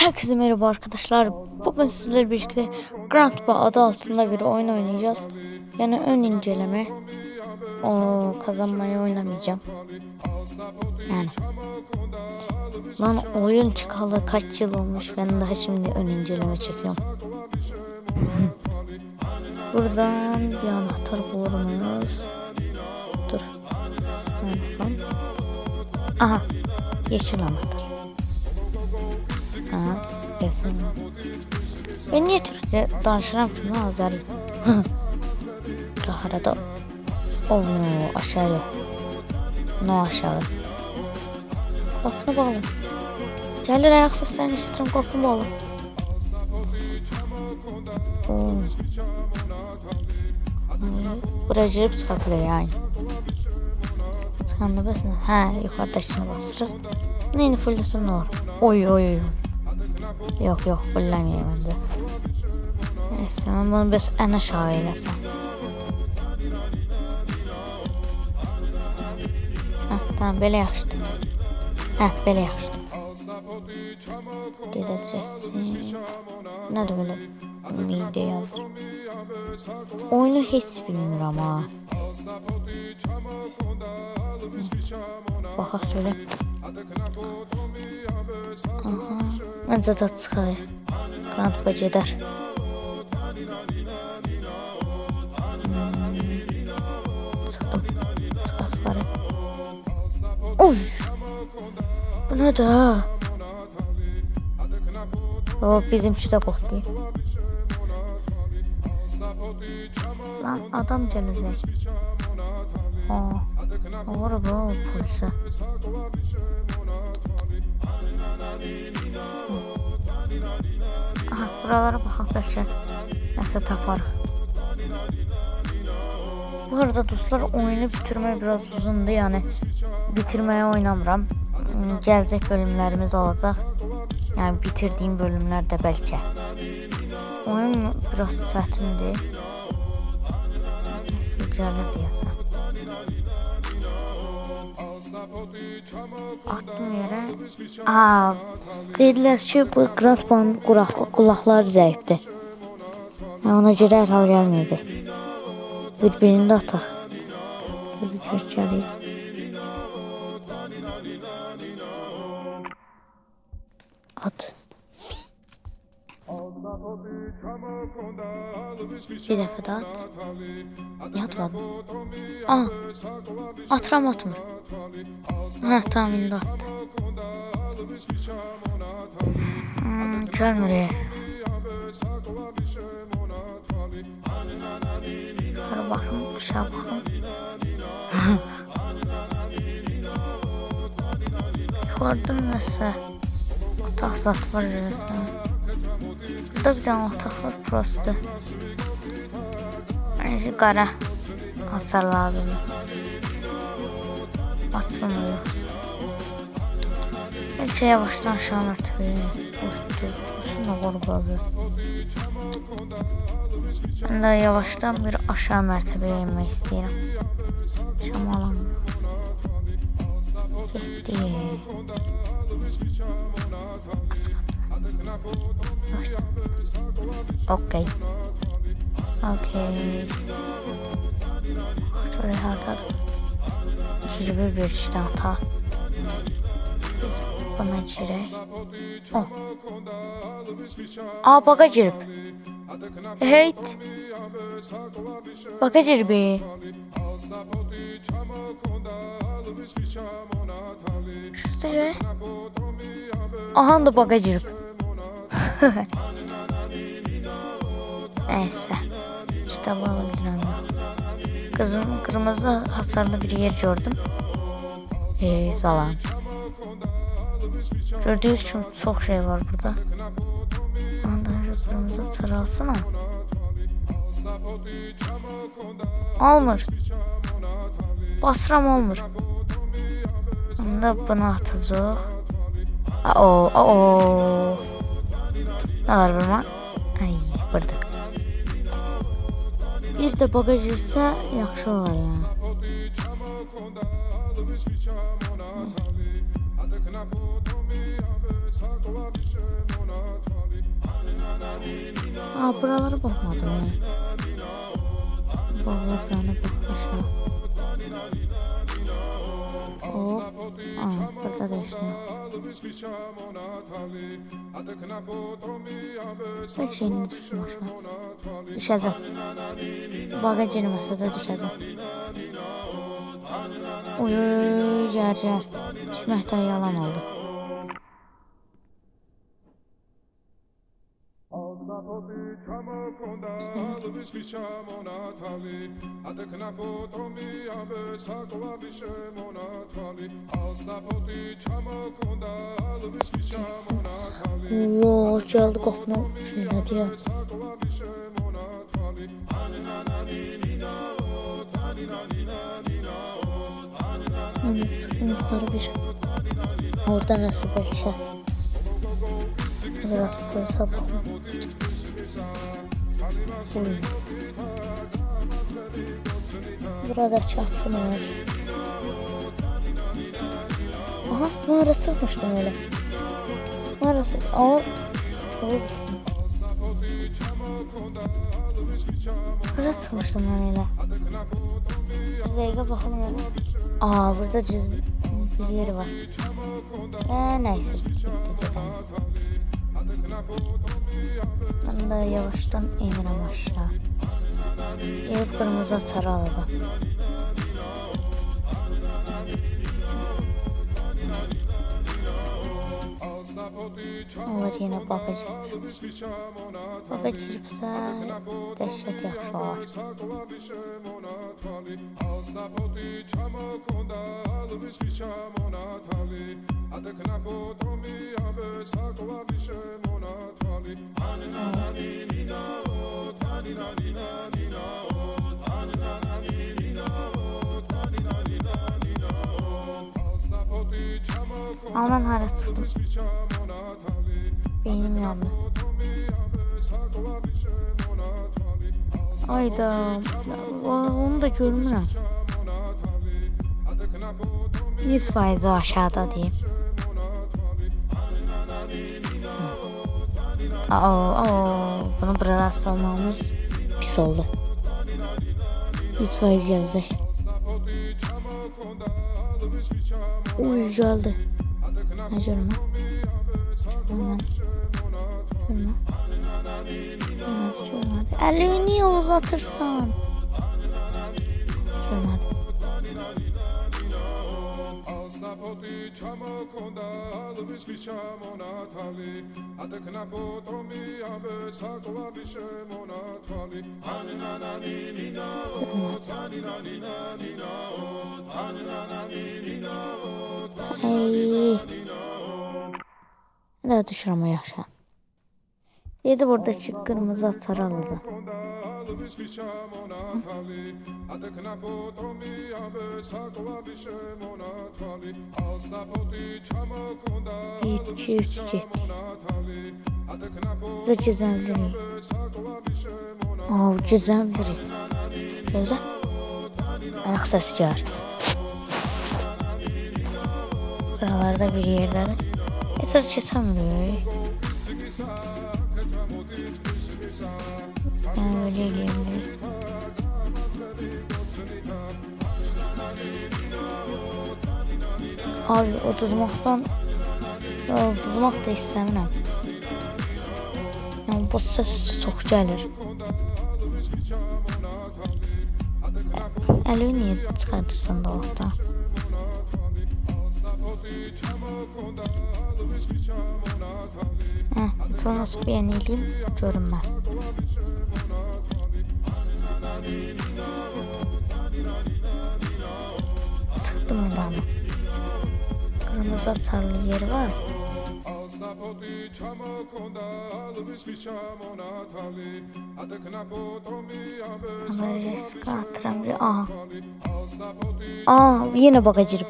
Herkese merhaba arkadaşlar. Bugün sizlerle birlikte Grandpa adı altında bir oyun oynayacağız. Yani ön inceleme. O kazanmayı oynamayacağım. Yani. Lan oyun çıkalı kaç yıl olmuş. Ben daha şimdi ön inceleme çekiyorum. Buradan bir anahtar bulur muyuz? Dur. Aha. Yeşil anahtar. Aha, kesin. Ben niye Türkçe danışıram ki ne azar? Raharada. Oh no, aşağı yok. No aşağı. Qapını bağlı. Gəlir ayaq səslərini eşidirəm, qapını bağlı. Oo. Buraya girib çıxa bilər yəni. Çıxanda bəs? Hə, yuxarıdakını basırıq. Neyini fullasam ne var? Oy oy oy. Yok yok fullemeyeyim bence. Neyse ben bunu biraz en aşağı eylesem. Heh, tamam böyle yaxşı. Heh böyle yaxşı. Dedəcəksin. Nədir belə mide yazır. Oyunu heç bilmirəm ha. Baxaq şöyle. Aha. Məncə də çıxar. Qrant ba gedər. Hmm. Çıxdım. Çıxaq yuxarı. Oy! Bu nədir ha? O bizimki də qorxdu. Lan adam gələcək. Aa, var bu polise. Aha, buralara baxaq bəlkə nəsə taparıq. Bu arada dostlar oyunu bitirmək biraz uzundu yani bitirmeye oynamıram. Gelecek bölümlerimiz olacak. Yani bitirdiğim bölümlerde belki. Oyun biraz çətindir. Gəlir deyəsən. Attım yerə. Aa, dedilər ki, bu Gratbanın qulaqları zəifdir. Yəni ona görə hər hal gəlməyəcək. Bir-birini də ataq. Gözü. At. Bir dəfə də at. Niyə atmadın? Aa, atıram atmır. Hə, tamam indi attı. Hmm, görmür. Yukarı bakın, aşağı bakın. Yukarıda nəsə otaq zat var resmen. Burada bir tane otaq var prosto. Bence qara açar lazımdır. Açılmıyor. Belki yavaştan aşağı uçtu. Şuna korkuyor. Ben de yavaştan bir aşağı mertebeye inmek istiyorum. Şamalan. Gitti. Okey. Okey. Şuraya harda. Kirbi bir işten ta. Biz buna girək. Oh. Aa baga. Heyt. Baga girib. Şuraya. Aha da girib. Neyse. Kitabı alabilirim. Kızım kırmızı hasarlı bir yer gördüm. Ee, salam. Gördüğünüz için çok şey var burada. Ondan şu kırmızı sarılsın Olmur. Basram olmur. Onda bunu atacaq. Aa, aa. Ne var burada? Ay, burada. Bir də bagaj girsə yaxşı olar yəni. Aa buralara bakmadım ya. Bağlar buranı bak aşağı. Hop. Aa burada da işte. Her şeyini düşmüş aşağı. Düşeceğim. Bagajını masada düşeceğim. Uy, cer. Düşməkdən yalan oldu. Qapını şeylədi ya. Evet, yukarı bir. Orada nasıl belki? Biraz sabah. Uy. Burada çatsın var. Aha mağara sığmıştım öyle. Mağarası ama Hop. Buraya sığmıştım ben öyle. Dakika bakalım öyle. Aa burada cüz bir yeri var. Ee, neyse. Ben de yavaştan inirim aşağı. Gelip kırmızı atarı alacağım. Olur yine bagaj. Bagaj giribsə dəhşət yaxşı olar. Ama ben hara çıxdım. Beynim yandı. Ayda. Onu da görmürəm. 100 faizi aşağıda diyeyim. Aa, aa, bunu buraya salmamız pis oldu. 100 faiz gelecek. Uy geldi. Ne. Görme. Görmedi, görmedi. Elini niye uzatırsan? Görmedi. Hey. Daha düşürəm o yaşa. Yedi burada çık kırmızı atar aldı. İki, üç, jet. Bu da cizemleri. Aa, bu cizemleri. Gözle. Ayak sesi gəlir. Buralarda bir yerdedir. Eser keçemirik. Yani böyle eleyebiliriz. Abi otuzmaktan otuzmak da istemiyorum. Yani bu ses çok gelir. Elini niye çıkartırsın dolapta? Heh, yatılması bir yenileyim görünmez. Çıktım buradan. Kırmızı atarlı yeri var. Ama risk atıram. Aha. Aa yine bagajırım.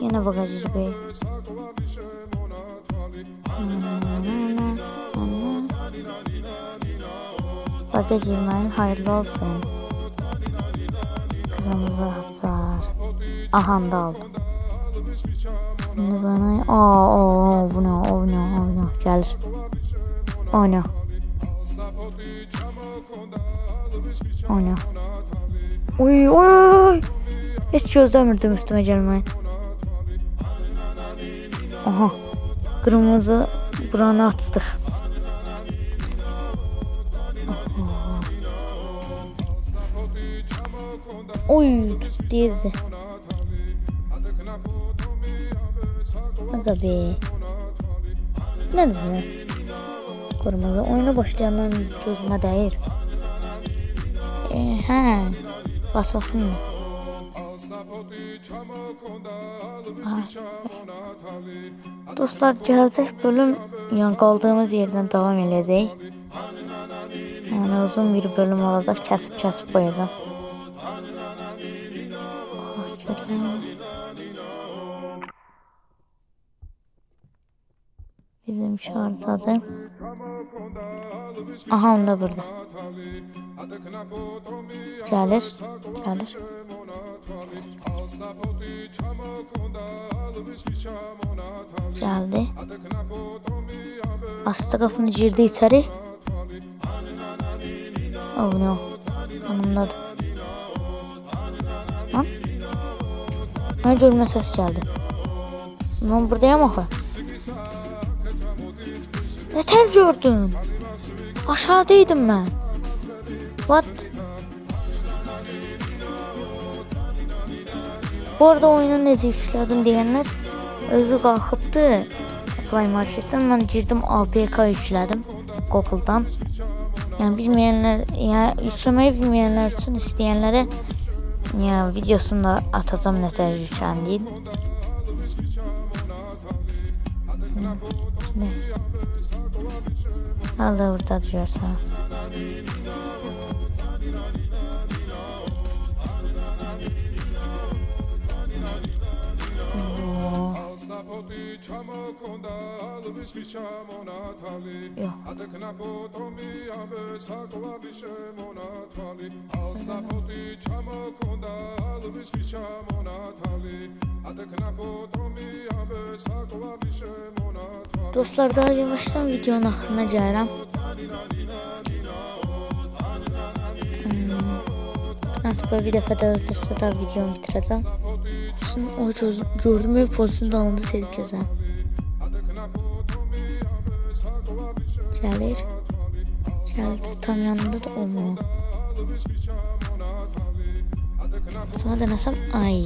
Yine bagajırım. Bagajırmayın hayırlı olsun. Kırmızı atar. Aha da aldım. Şimdi bana aa aa bu ne o ne o ne Gəlir. Oyna. Oyna. Oy oy oy. Heç gözləmirdim üstümə gəlməyi. Aha. Qırmızı buranı. Aha. Oy tuttu bizi. Aga be. Ne bu? Kırmızı oyuna başlayandan gözüme değir. E, he. Bas bakayım mı? Dostlar gelecek bölüm yani kaldığımız yerden devam edeceğiz. Yani uzun bir bölüm olacak. Kesip kesip koyacağım. Ah. Bizim şartadır. Aha onda burada. Gelir. Gelir. Geldi. Açtı kapını girdi içeri. Oh no. Anımladı. Lan. Ben görme ses geldi. Ben buradayım axı. Nətər gördüm? Aşağıdaydım mən. Bu arada oyunu necə yüklədim deyənlər özü qalxıbdı. Play Marketdən mən girdim APK yüklədim Google-dan. Yəni bilməyənlər, yəni yükləməyi bilməyənlər üçün istəyənlərə yəni videosunu da atacağam nətər yükləndiyin. Ne? Al da burada Dostlar daha yavaştan videonun axırına gəlirəm. Hmm. Artıq böyle bir dəfə də öldürsə da videomu bitirəcəm. Olsun, o gördüm ev polisin dalında sezəcəm. Gəlir. Gəldi tam yanında da olmuyor. Sonra denesem ay.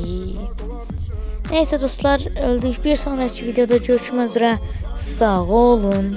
Neyse dostlar öldük. Bir sonraki videoda görüşmek üzere. Sağ olun.